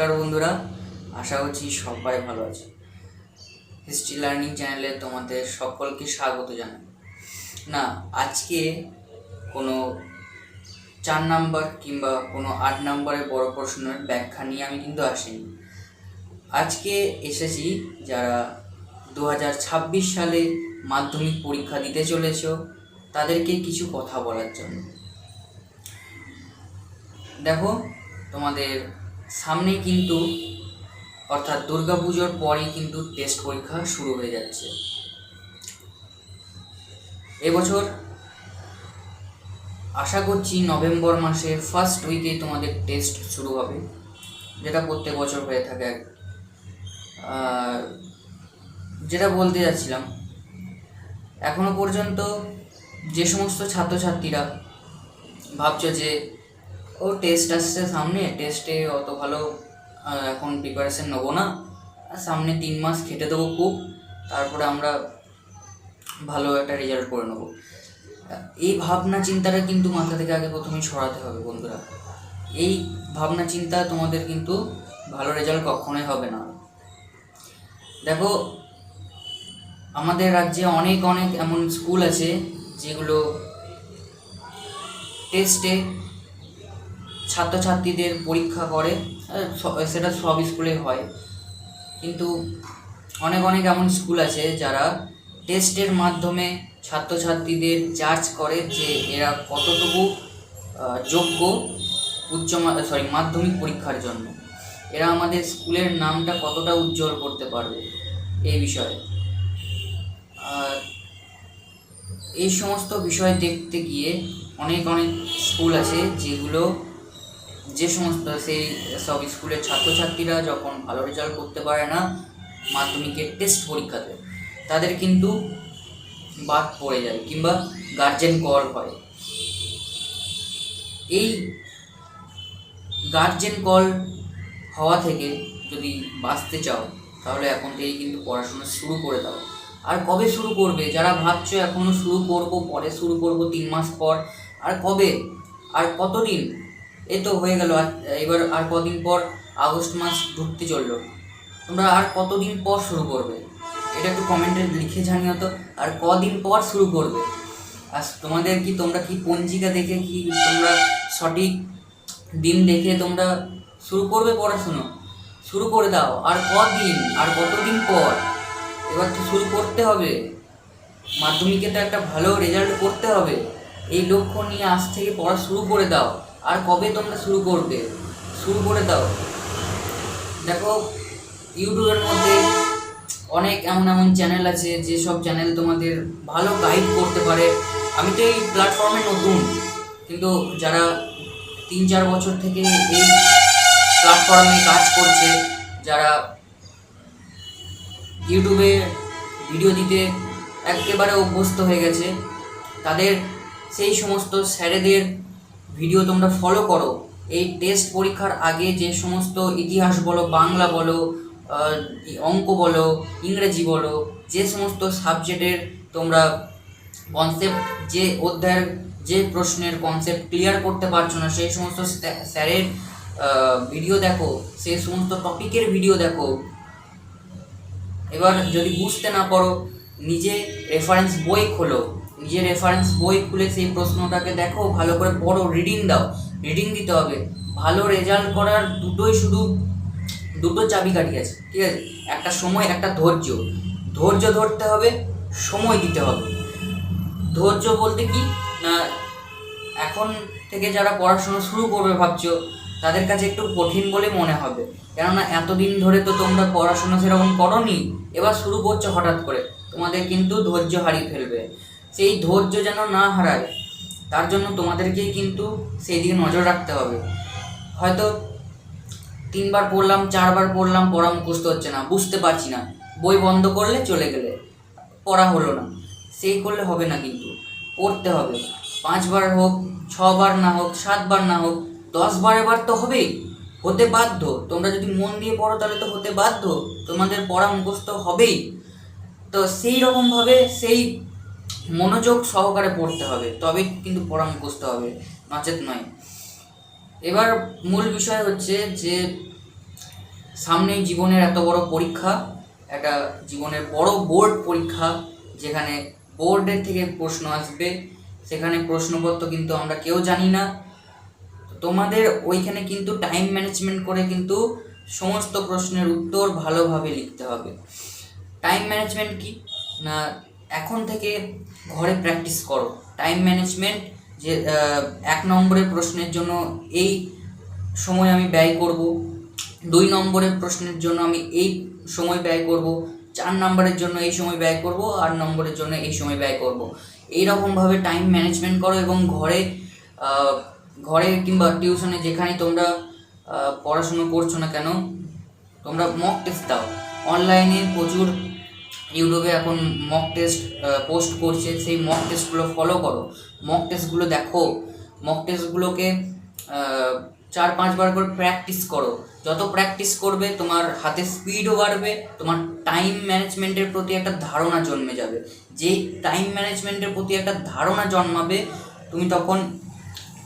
নমস্কার বন্ধুরা, আশা করছি সবাই ভালো আছে। হিস্ট্রি লার্নিং চ্যানেলে তোমাদের সকলকে স্বাগত জানাই। না, আজকে কোনো চার নাম্বার কিংবা কোনো আট নাম্বারের বড় প্রশ্নের ব্যাখ্যা নিয়ে আমি কিন্তু আসিনি। আজকে এসেছি যারা দু হাজার ছাব্বিশ সালে মাধ্যমিক পরীক্ষা দিতে চলেছ, তাদেরকে কিছু কথা বলার জন্য। দেখো, তোমাদের সামনে কিন্তু, অর্থাৎ দুর্গাপুজোর পরেই কিন্তু টেস্ট পরীক্ষা শুরু হয়ে যাচ্ছে। এবছর আশা করছি নভেম্বর মাসের ফার্স্ট উইকে তোমাদের টেস্ট শুরু হবে, যেটা প্রত্যেক বছর হয়ে থাকে। যেটা বলতে যাচ্ছিলাম, এখনও পর্যন্ত যে সমস্ত ছাত্রছাত্রীরা ভাবছ যে ও টেস্ট আসছে সামনে টেস্টে অত ভালো এখন প্রিপারেশান নেব না। সামনে তিন মাস খেটে দেবো খুব, তারপরে আমরা ভালো একটা রেজাল্ট করে নেব। এই ভাবনা চিন্তাটা কিন্তু মাথা থেকে আগে প্রথমেই সরাতে হবে বন্ধুরা। এই ভাবনা চিন্তা তোমাদের কিন্তু ভালো রেজাল্ট কখনোই হবে না। দেখো, আমাদের রাজ্যে অনেক অনেক এমন স্কুল আছে যেগুলো টেস্টে ছাত্রছাত্রীদের পরীক্ষা করে সেটা সব স্কুলে হয়। কিন্তু অনেক অনেক এমন স্কুল আছে যারা টেস্টের মাধ্যমে ছাত্রছাত্রীদের জাজ করে যে এরা কতটুকু যোগ্য উচ্চ সরি মাধ্যমিক পরীক্ষার জন্য। এরা আমাদের স্কুলের নামটা কতটা উজ্জ্বল করতে পারবে এই বিষয়ে। এই সমস্ত বিষয় দেখতে গিয়ে অনেক অনেক স্কুল আছে যেগুলো যে সমস্ত সেই সব স্কুলের ছাত্রছাত্রীরা যখন ভালো রেজাল্ট করতে পারে না, মাধ্যমিকের টেস্ট পরীক্ষাতে, তাদের কিন্তু বাদ পড়ে যায় কিংবা গার্জেন কল হয়। এই গার্জেন কল হওয়া থেকে যদি বাঁচতে চাও, তাহলে এখন থেকেই কিন্তু পড়াশোনা শুরু করে দাও। আর কবে শুরু করবে? যারা ভাবছ এখনও শুরু করব, পরে শুরু করব তিন মাস পর, আর কবে? আর কতদিন? এই তো হয়ে গেল এবার আর কদিন পর আগস্ট মাস ঢুকতে চলল। তোমরা আর কতদিন পর শুরু করবে? এটা একটু কমেন্টে লিখে জানিও তো, আর কদিন পর শুরু করবে? আর তোমাদের কি তোমরা কি পঞ্জিকা দেখে কি তোমরা সঠিক দিন দেখে তোমরা শুরু করবে পড়াশুনো? শুরু করে দাও, আর কদিন, আর কতদিন পর? এবার তো শুরু করতে হবে। মাধ্যমিকে তো একটা ভালো রেজাল্ট করতে হবে। এই লক্ষ্য নিয়ে আজ থেকে পড়া শুরু করে দাও। আর কবে তোমরা শুরু করবে? শুরু করে দাও। দেখো ইউটিউবের মধ্যে অনেক এমন এমন চ্যানেল আছে যেসব চ্যানেল তোমাদের ভালো গাইড করতে পারে। আমি তো এই প্ল্যাটফর্মে নতুন, কিন্তু যারা তিন চার বছর থেকে এই প্ল্যাটফর্মে কাজ করছে, যারা ইউটিউবে ভিডিও দিতে একেবারে অভ্যস্ত হয়ে গেছে, তাদের সেই সমস্ত স্যারেদের ভিডিও তোমরা ফলো করো। এই টেস্ট পরীক্ষার আগে যে সমস্ত ইতিহাস বলো, বাংলা বলো অঙ্ক বলো, ইংরেজি বলো, যে সমস্ত সাবজেক্টের তোমরা কনসেপ্ট যে অধ্যায়ের যে প্রশ্নের কনসেপ্ট ক্লিয়ার করতে পারছ না, সেই সমস্ত স্যারের ভিডিও দেখো, সেই সমস্ত টপিকের ভিডিও দেখো। এবার যদি বুঝতে না পারো, নিজে রেফারেন্স বই খোলো। নিজে রেফারেন্স বই খুলে সেই প্রশ্নটাকে দেখো, ভালো করে পড়ো রিডিং দাও রিডিং দিতে হবে। ভালো রেজাল্ট করার দুটোই শুধু, দুটো চাবিকাঠি আছে, ঠিক আছে? একটা সময়, একটা ধৈর্য। ধৈর্য ধরতে হবে, সময় দিতে হবে। ধৈর্য বলতে কি? না, এখন থেকে যারা পড়াশোনা শুরু করবে ভাবছ, তাদের কাছে একটু কঠিন বলে মনে হবে। কেননা এতদিন ধরে তো তোমরা পড়াশোনা সেরকম করনি, এবার শুরু করছ হঠাৎ করে। তোমাদের কিন্তু ধৈর্য হারিয়ে ফেলবে। সেই ধৈর্য যেন না হারায়, তার জন্য তোমাদেরকেই কিন্তু সেই দিকে নজর রাখতে হবে। হয়তো তিনবার পড়লাম, চারবার পড়লাম, পড়া মুখস্থ হচ্ছে না, বুঝতে পারছি না। বই বন্ধ করলে চলে গেলে, পড়া হলো না। সেই করলে হবে না কিন্তু, পড়তে হবে। পাঁচবার হোক, ছবার না হোক, সাতবার না হোক, দশবার এবার তো হবেই। হতে বাধ্য। তোমরা যদি মন দিয়ে পড়ো তাহলে তো হতে বাধ্য। তোমাদের পড়া মুখস্থ হবেই। তো সেই রকমভাবে সেই মনোযোগ সহকারে পড়তে হবে, তবেই কিন্তু পড়া মুখস্থ হবে, নচেত নয়। এবার মূল বিষয় হচ্ছে যে, সামনেই জীবনের এত বড় পরীক্ষা, একটা জীবনের বড় বোর্ড পরীক্ষা, যেখানে বোর্ডের থেকে প্রশ্ন আসবে, সেখানে প্রশ্নপত্র কিন্তু আমরা কেউ জানি না। তোমাদের ওইখানে কিন্তু টাইম ম্যানেজমেন্ট করে কিন্তু সমস্ত প্রশ্নের উত্তর ভালোভাবে লিখতে হবে। টাইম ম্যানেজমেন্ট কি? না এখন থেকে ঘরে প্র্যাকটিস করো। টাইম ম্যানেজমেন্ট যে এক নম্বরের প্রশ্নের জন্য এই সময় আমি ব্যয় করব, দুই নম্বরের প্রশ্নের জন্য আমি এই সময় ব্যয় করব, চার নম্বরের জন্য এই সময় ব্যয় করব, আট নম্বরের জন্য এই সময় ব্যয় করব। এইরকমভাবে টাইম ম্যানেজমেন্ট করো এবং ঘরে ঘরে কিংবা টিউশনে যেখানে তোমরা পড়াশুনো করছ না কেন, তোমরা মক টেস্ট দাও। অনলাইনে প্রচুর ইউটিউবে এখন মক টেস্ট পোস্ট করছে, সেই মক টেস্টগুলো ফলো করো। মক টেস্টগুলো দেখো। মক টেস্টগুলোকে চার পাঁচবার করে প্র্যাকটিস করো। যত প্র্যাকটিস করবে, তোমার হাতে স্পিডও বাড়বে, তোমার টাইম ম্যানেজমেন্টের প্রতি একটা ধারণা জন্মে যাবে। যে টাইম ম্যানেজমেন্টের প্রতি একটা ধারণা জন্মাবে, তুমি তখন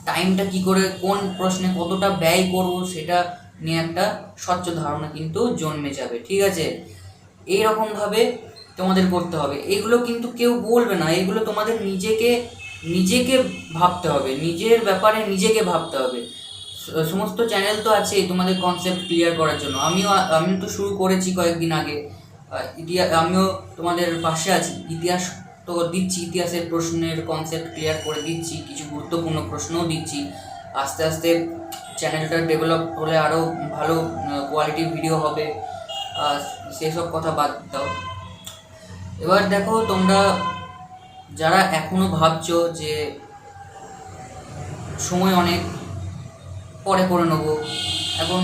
টাইমটা কি করে, কোন প্রশ্নে কতটা ব্যয় করব, সেটা নিয়ে একটা স্বচ্ছ ধারণা কিন্তু জন্মে যাবে। ঠিক আছে? এই রকমভাবে তোমাদের করতে হবে। এগুলো কিন্তু কেউ বলবে না। এগুলো তোমাদের নিজেকে নিজেকে ভাবতে হবে। নিজের ব্যাপারে নিজেকে ভাবতে হবে। সমস্ত চ্যানেল তো আছেই তোমাদের কনসেপ্ট ক্লিয়ার করার জন্য। আমিও আমি তো শুরু করেছি কয়েকদিন আগে। ইতিহাস আমিও তোমাদের পাশে আছি। ইতিহাস তো দিচ্ছি, ইতিহাসের প্রশ্নের কনসেপ্ট ক্লিয়ার করে দিচ্ছি, কিছু গুরুত্বপূর্ণ প্রশ্নও দিচ্ছি। আস্তে আস্তে চ্যানেলটা ডেভেলপ হলে আরও ভালো কোয়ালিটি ভিডিও হবে। সেসব কথা বাদ দাও। এবার দেখো তোমরা যারা এখনও ভাবছ যে সময় অনেক পরে করে নেব, এখন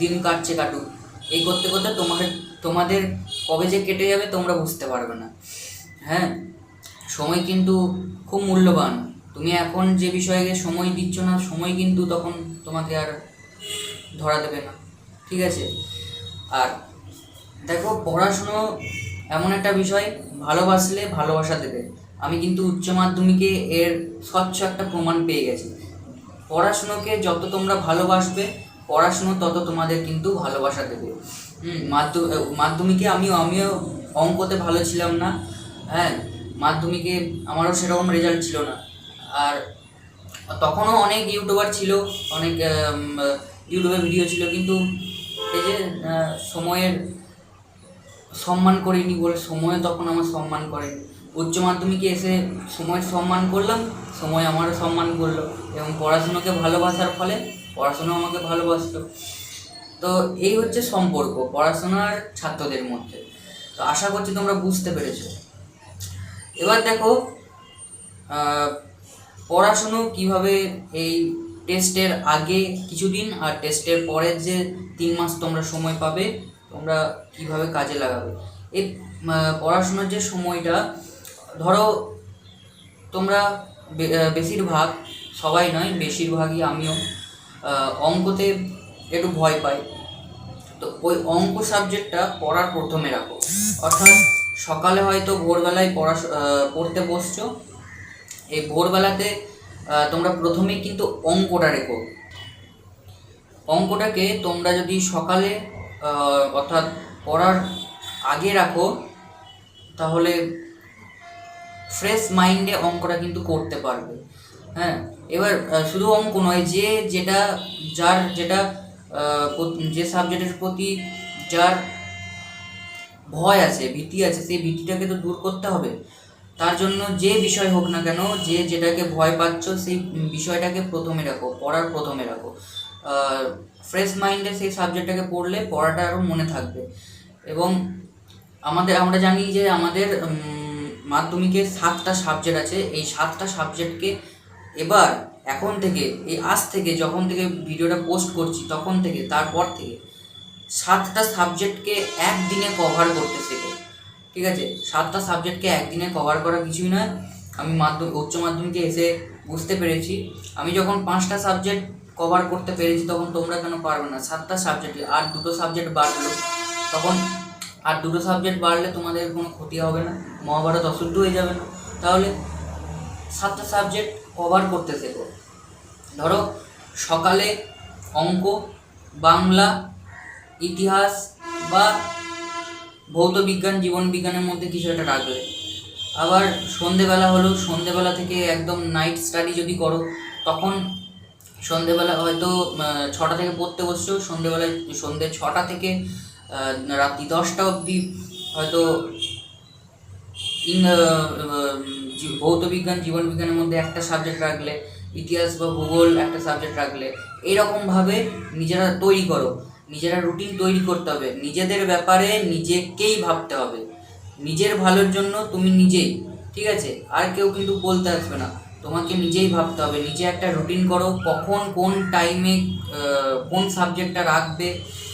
দিন কাটছে কাটুক, এই করতে করতে তোমাদের তোমাদের কবে যে কেটে যাবে তোমরা বুঝতে পারবে না। হ্যাঁ সময় কিন্তু খুব মূল্যবান। তুমি এখন যে বিষয়ে সময় দিচ্ছ না, সময় কিন্তু তখন তোমাকে আর ধরা দেবে না। ঠিক আছে? আর দেখো পড়াশুনো এমন একটা বিষয় ভালোবাসলে ভালোবাসা দেবে। আমি কিন্তু উচ্চ মাধ্যমিকে এর স্বচ্ছ একটা প্রমাণ পেয়ে গেছি। পড়াশুনোকে যত তোমরা ভালোবাসবে, পড়াশুনো তত তোমাদের কিন্তু ভালোবাসা দেবে। মাধ্যমিকে আমিও আমিও অঙ্কতে ভালো ছিলাম না। হ্যাঁ মাধ্যমিকে আমারও সেরকম রেজাল্ট ছিল না। আর তখনও অনেক ইউটিউবার ছিল, অনেক ইউটিউবে ভিডিও ছিল, কিন্তু এই যে সময়ের সম্মান করিনি বলে সময় তখন আমার সম্মান করে। উচ্চ মাধ্যমিকে এসে সময়ের সম্মান করলাম, সময় আমারও সম্মান করল এবং পড়াশুনোকে ভালোবাসার ফলে পড়াশুনো আমাকে ভালোবাসলো। তো এই হচ্ছে সম্পর্ক পড়াশোনার ছাত্রদের মধ্যে। তো আশা করছি তোমরা বুঝতে পেরেছ। এবার দেখো পড়াশুনো কীভাবে এই টেস্টের আগে কিছুদিন আর টেস্টের পরের যে তিন মাস তোমরা সময় পাবে তোমরা কীভাবে কাজে লাগাবে? এই পড়াশোনার যে সময়টা, ধরো তোমরা বেশিরভাগ, সবাই নয়, বেশিরভাগই আমিও অঙ্কতে একটু ভয় পাই। তো ওই অঙ্ক সাবজেক্টটা পড়ার প্রথমে রাখো। অর্থাৎ সকালে হয়তো ভোরবেলায় পড়া পড়তে বসছো। এই ভোরবেলাতে তোমরা প্রথমেই কিন্তু অঙ্কটা রেখো। অঙ্কটাকে তোমরা যদি সকালে অর্থাৎ পড়ার আগে রাখো, তাহলে ফ্রেশ মাইন্ডে অঙ্কটা কিন্তু করতে পারবে। হ্যাঁ এবার শুধু অঙ্ক নয়, যে যেটা, যার যেটা যে সাবজেক্টের প্রতি যার ভয় আছে, ভীতি আছে, সেই ভীতিটাকে তো দূর করতে হবে। তার জন্য যে বিষয় হোক না কেন, যে যেটাকে ভয় পাচ্ছ, সেই বিষয়টাকে প্রথমে রাখো, পড়ার প্রথমে রাখো। ফ্রেশ মাইন্ডে সেই সাবজেক্টটাকে পড়লে পড়াটা আরও মনে থাকবে। এবং আমাদের, আমরা জানি যে আমাদের মাধ্যমিকে সাতটা সাবজেক্ট আছে। এই সাতটা সাবজেক্টকে এবার, এখন থেকে, এই আজ থেকে, যখন থেকে ভিডিওটা পোস্ট করছি, তখন থেকে, তারপর থেকে, সাতটা সাবজেক্টকে একদিনে কভার করতে শেখো। ঠিক আছে? সাতটা সাবজেক্টকে একদিনে কভার করা কিছুই নয়। আমি মাধ্যমিক উচ্চ মাধ্যমিকে এসে বুঝতে পেরেছি। আমি যখন পাঁচটা সাবজেক্ট কভার করতে পেরেছি, তখন তোমরা কেন পারবে না? সাতটা সাবজেক্ট আর দুটো সাবজেক্ট বাড়লো। তখন আর দুটো সাবজেক্ট বাড়লে তোমাদের কোনো ক্ষতি হবে না, মহাভারত অশুদ্ধ হয়ে যাবে না। তাহলে সাতটা সাবজেক্ট কভার করতে শেখো ধরো, সকালে অঙ্ক, বাংলা, ইতিহাস বা ভৌত বিজ্ঞান, জীবন বিজ্ঞানের মধ্যে কিছু একটা রাখলে আবার সন্ধেবেলা হলো সন্ধেবেলা থেকে একদম নাইট স্টাডি যদি করো, তখন সন্ধেবেলা হয়তো ছটা থেকে পড়তে বসছো, সন্ধেবেলায়, সন্ধে ছটা থেকে রাত্রি দশটা অবধি হয়তো ভৌত বিজ্ঞান, জীবন বিজ্ঞানের মধ্যে একটা সাবজেক্ট রাখলে, ইতিহাস বা ভূগোল একটা সাবজেক্ট রাখলে এইরকমভাবে নিজেরা তৈরি করো। নিজেরা রুটিন তৈরি করতে হবে। নিজেদের ব্যাপারে নিজেকেই ভাবতে হবে। নিজের ভালোর জন্য তুমি নিজেই, ঠিক আছে? আর কেউ কিন্তু বলতে আসবে না। তোমাকে নিজেই ভাবতে হবে, নিজে একটা রুটিন করো, কখন কোন টাইমে কোন সাবজেক্টটা রাখবে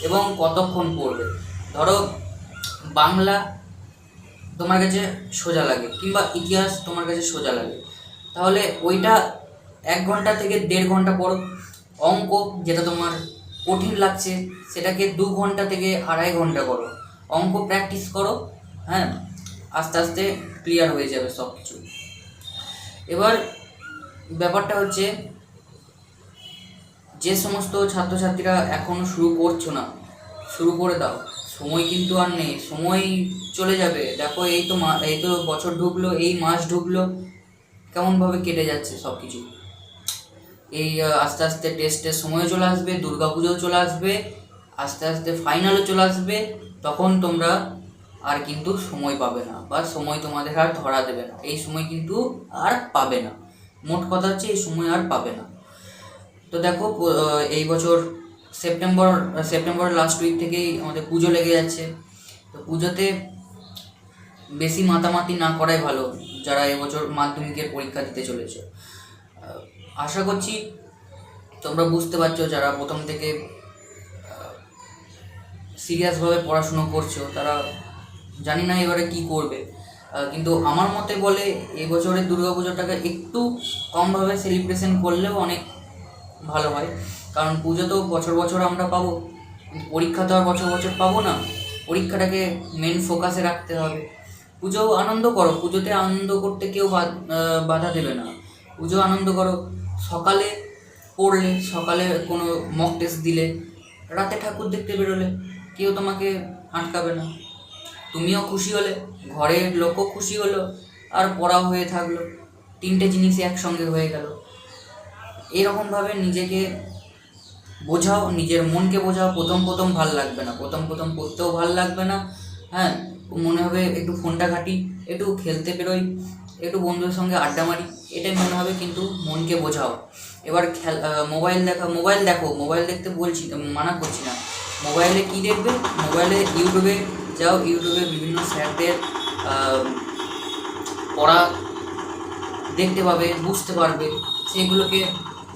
এবং কতক্ষণ পড়বে। ধরো, বাংলা তোমার কাছে সোজা লাগে কিংবা ইতিহাস তোমার কাছে সোজা লাগে। তাহলে ওইটা এক ঘণ্টা থেকে দেড় ঘণ্টা পড়ো। অঙ্ক যেটা তোমার কঠিন লাগছে, সেটাকে দু ঘণ্টা থেকে আড়াই ঘণ্টা করো। অঙ্ক প্র্যাকটিস করো হ্যাঁ? আস্তে আস্তে ক্লিয়ার হয়ে যাবে সব কিছু এবার ব্যাপারটা হচ্ছে, যে সমস্ত ছাত্রছাত্রীরা এখনও শুরু করছ না, শুরু করে দাও। সময় কিন্তু আর নেই, সময় চলে যাবে। দেখো, এই তো মা এই তো বছর ঢুকলো, এই মাস ঢুকলো, কেমনভাবে কেটে যাচ্ছে সব কিছু এই আস্তে আস্তে টেস্টের সময় চলে আসবে পুজোও চলে আসবে, আস্তে আস্তে ফাইনালও চলে আসবে, তখন তোমরা আর কিন্তু সময় পাবে না, বা সময় তোমাদের আর ধরা দেবে না। এই সময় কিন্তু আর পাবে না। মোট কথা হচ্ছে এই সময় আর পাবে না। তো দেখো এই বছর সেপ্টেম্বর, সেপ্টেম্বরের লাস্ট উইক থেকেই আমাদের পুজো লেগে যাচ্ছে। তো পুজোতে বেশি মাতামাতি না করাই ভালো, যারা এবছর মাধ্যমিকের পরীক্ষা দিতে চলেছে। আশা করছি তোমরা বুঝতে পারছ, যারা প্রথম থেকে সিরিয়াসভাবে পড়াশুনো করছ, তারা জানি না এবারে কি করবে। কিন্তু আমার মতে বলে এবছরের পুজোটাকে একটু কমভাবে সেলিব্রেশন করলেও অনেক ভালো হয়। কারণ পুজো তো বছর বছর আমরা পাবো পরীক্ষা তো আর বছর বছর পাবো না। পরীক্ষাটাকে মেন ফোকাসে রাখতে হবে। পুজো আনন্দ করো, পুজোতে আনন্দ করতে কেউ বাধা দেবে না। পুজো আনন্দ করো, সকালে পড়লে, সকালে কোনো মক টেস্ট দিলে, রাতে ঠাকুর দেখতে বেরোলে, কেউ তোমাকে আটকাবে না। তুমিও খুশি হলে, ঘরের লোকও খুশি হলো আর পড়াও হয়ে থাকল। তিনটে জিনিসই একসঙ্গে হয়ে গেল। এরকমভাবে নিজেকে বোঝাও, নিজের মনকে বোঝাও, প্রথম প্রথম ভালো লাগবে না। প্রথম প্রথম পড়তেও ভালো লাগবে না। হ্যাঁ মনে হবে একটু ফোনটা ঘাঁটি, একটু খেলতে বেরোই, একটু বন্ধুদের সঙ্গে আড্ডা মারি, এটাই মনে হবে কিন্তু মনকে বোঝাও। এবার খেল মোবাইল দেখা, মোবাইল দেখো, মোবাইল দেখতে বলছি, মানা করছি না। মোবাইলে কি দেখবে? মোবাইলে ইউটিউবে যাও, ইউটিউবে বিভিন্ন স্যারদের পড়া দেখতে পাবে, বুঝতে পারবে সেগুলোকে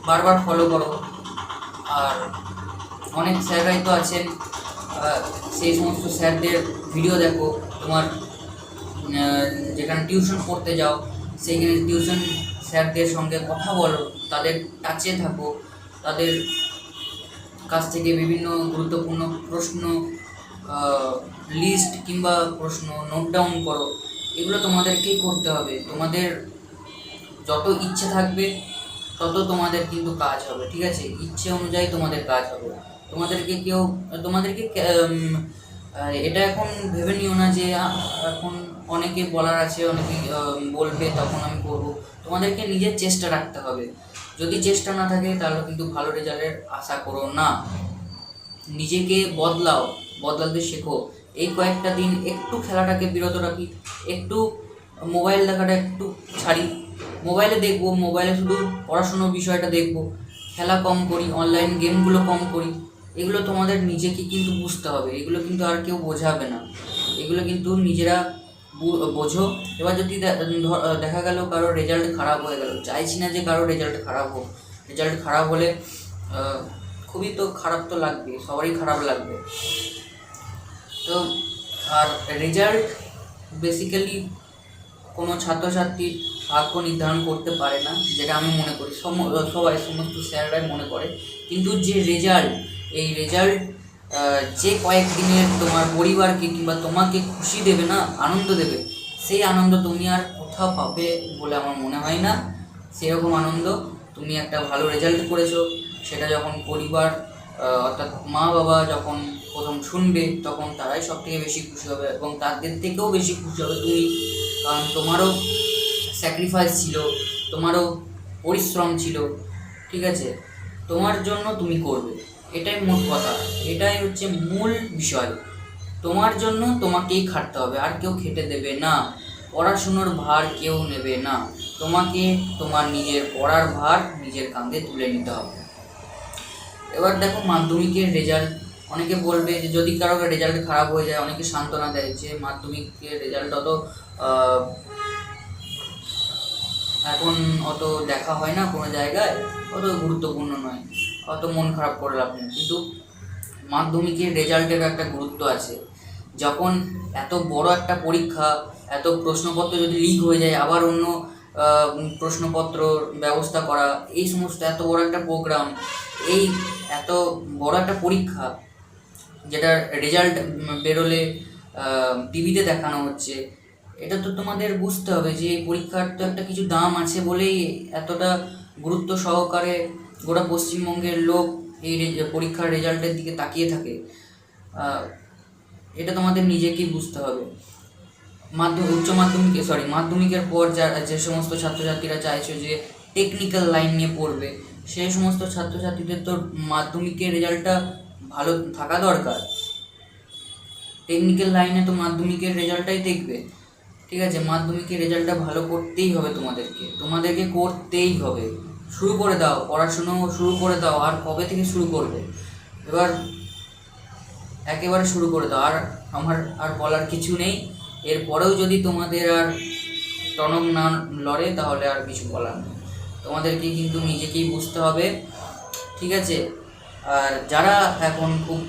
বারবার ফলো করো। আর অনেক স্যাররাই তো আছেন সেই সমস্ত স্যারদের ভিডিও দেখো, তোমার যেখানে টিউশন পড়তে যাও, সেইখানে টিউশন স্যারদের সঙ্গে কথা বলো, তাদের টাচে থাকো, তাদের কাছ থেকে বিভিন্ন গুরুত্বপূর্ণ প্রশ্ন লিস্ট কিংবা প্রশ্ন নোট ডাউন করো। এগুলো তোমাদেরকেই করতে হবে। তোমাদের যত ইচ্ছে থাকবে, তত তোমাদের কিন্তু কাজ হবে, ঠিক আছে? ইচ্ছে অনুযায়ী তোমাদের কাজ হবে। তোমাদেরকে কেউ, তোমাদেরকে এটা এখন ভেবে নিও না যে এখন অনেকে বলার আছে, অনেকে বলবে, তখন আমি করব। তোমাদেরকে নিজের চেষ্টা রাখতে হবে। যদি চেষ্টা না থাকে, তাহলে কিন্তু ভালো রেজাল্টের আশা করো না। নিজেকে বদলাও, বদলাতে শেখো। এই কয়েকটা দিন একটু খেলাটাকে বিরত রাখি, একটু মোবাইল দেখাটা একটু ছাড়ি। মোবাইলে দেখব মোবাইলে শুধু পড়াশুনোর বিষয়টা দেখব। খেলা কম করি অনলাইন গেমগুলো কম করি। এগুলো তোমাদের নিজেকে কিন্তু বুঝতে হবে। এগুলো কিন্তু আর কেউ বোঝাবে না। এগুলো কিন্তু নিজেরা বোঝো। এবার যদি দেখা গেল কারও রেজাল্ট খারাপ হয়ে গেল, চাইছি না যে কারও রেজাল্ট খারাপ হোক। রেজাল্ট খারাপ হলে খুবই তো খারাপ তো লাগবে, সবারই খারাপ লাগবে। তো, আর রেজাল্ট বেসিক্যালি কোনো ছাত্রছাত্রীর ভাগ্য নির্ধারণ করতে পারে না, যেটা আমি মনে করি। সম- সবাই, সমস্ত স্যাররাই মনে করে। কিন্তু যে রেজাল্ট, এই রেজাল্ট যে কয়েকদিনের তোমার পরিবারকে কিংবা তোমাকে খুশি দেবে না, আনন্দ দেবে, সেই আনন্দ তুমি আর কোথাও পাবে বলে আমার মনে হয় না। সেরকম আনন্দ তুমি একটা ভালো রেজাল্ট করেছ। সেটা যখন পরিবার অর্থাৎ মা বাবা যখন প্রথম শুনবে, তখন তারাই সব থেকে বেশি খুশি হবে এবং তাদের থেকেও বেশি খুশি হবে তুমি। কারণ তোমারও স্যাক্রিফাইস ছিল, তোমারও পরিশ্রম ছিল, ঠিক আছে? তোমার জন্য তুমি করবে। এটাই মোট কথা। এটাই হচ্ছে মূল বিষয়। তোমার জন্য তোমাকেই খাটতে হবে, আর কেউ খেটে দেবে না। পড়াশুনোর ভার কেউ নেবে না। তোমাকে তোমার নিজের পড়ার ভার নিজের কাঁধে তুলে নিতে হবে। এবার দেখো মাধ্যমিকের রেজাল্ট অনেকে বলবে যে যদি কারও রেজাল্ট খারাপ হয়ে যায়, অনেকে সান্ত্বনা দেয় যে মাধ্যমিকের রেজাল্ট অত এখন অত দেখা হয় না কোনো জায়গায়, অত গুরুত্বপূর্ণ নয়, অত মন খারাপ করে লাভ নেই। কিন্তু মাধ্যমিকের রেজাল্টের একটা গুরুত্ব আছে। যখন এত বড় একটা পরীক্ষা, এত প্রশ্নপত্র যদি লিক হয়ে যায়, আবার অন্য প্রশ্নপত্র ব্যবস্থা করা, এই সমস্ত এত বড় একটা প্রোগ্রাম এই এত বড় একটা পরীক্ষা যেটার রেজাল্ট বেরোলে টিভিতে দেখানো হচ্ছে, এটা তো তোমাদের বুঝতে হবে যে এই পরীক্ষার তো একটা কিছু দাম আছে বলেই এতটা গুরুত্ব সহকারে গোটা পশ্চিমবঙ্গের লোক এই পরীক্ষার রেজাল্টের দিকে তাকিয়ে থাকে। এটা তোমাদের নিজেকেই বুঝতে হবে। মাধ্যমিক উচ্চ মাধ্যমিক সরি মাধ্যমিকের পর যা, যে সমস্ত ছাত্রছাত্রীরা চাইছে যে টেকনিক্যাল লাইন নিয়ে পড়বে, সেই সমস্ত ছাত্রছাত্রীদের তো মাধ্যমিকের রেজাল্টটা ভালো থাকা দরকার। টেকনিক্যাল লাইনে তো মাধ্যমিকের রেজাল্টটাই দেখবে। ঠিক আছে, মাধ্যমিকের রেজাল্টটা ভালো করতেই হবে তোমাদেরকে। তোমাদেরকে করতেই হবে। শুরু করে দাও, পড়াশুনো শুরু করে দাও, আর কবে থেকে শুরু করবে? এবার একেবারে শুরু করে দাও। আর আমার আর বলার কিছু নেই। এরপরেও যদি তোমাদের আর টনক না লড়ে, তাহলে আর কিছু বলার নেই। তোমাদেরকে কিন্তু নিজেকেই বুঝতে হবে। ঠিক আছে আর যারা এখন খুব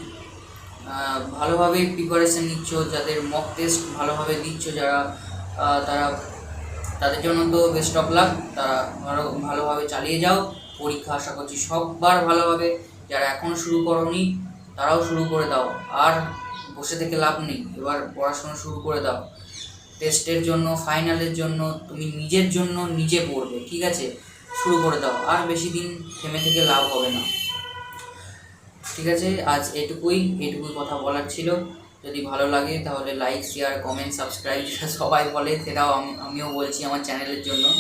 ভালোভাবে প্রিপারেশন নিচ্ছ, যাদের মক টেস্ট ভালোভাবে দিচ্ছ, যারা তারা, তাদের জন্য তো বেস্ট অফ লাক তারা ভালো ভালোভাবে চালিয়ে যাও। পরীক্ষা আশা করছি সববার ভালোভাবে। যারা এখনও শুরু করনি, তারাও শুরু করে দাও। আর বসে থেকে লাভ নেই। এবার পড়াশোনা শুরু করে দাও। টেস্টের জন্য ফাইনালের জন্য, তুমি নিজের জন্য নিজে পড়বে, ঠিক আছে? শুরু করে দাও। আর বেশি দিন থেমে থেকে লাভ হবে না। ঠিক আছে? আজ এটুকুই এটুকুই কথা বলার ছিল। যদি ভালো লাগে তাহলে লাইক শেয়ার কমেন্ট সাবস্ক্রাইব যেটা সবাই বলে, সেটাও আমি- আমিও বলছি আমার চ্যানেলের জন্য।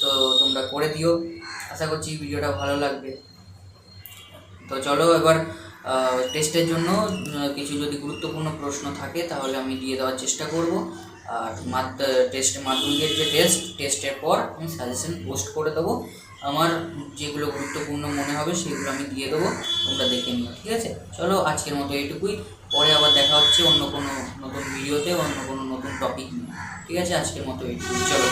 তো তোমরা করে দিও। আশা করছি ভিডিওটা ভালো লাগবে। তো চলো এবার টেস্টের জন্য কিছু যদি গুরুত্বপূর্ণ প্রশ্ন থাকে তাহলে আমি দিয়ে দেওয়ার চেষ্টা করব। আর মাত্র টেস্ট মাধ্যমিকের যে টেস্ট টেস্টের পর আমি সাজেশন পোস্ট করে দেবো। আমার যেগুলো গুরুত্বপূর্ণ মনে হবে সেগুলো আমি দিয়ে দেবো, তোমরা দেখে নিও, ঠিক আছে? চলো আজকের মতো এইটুকুই। পরে আবার দেখা হচ্ছে অন্য কোনো নতুন ভিডিওতে অন্য কোনো নতুন টপিক নিয়ে। ঠিক আছে? আজকের মতো এইটুকুই। চলো।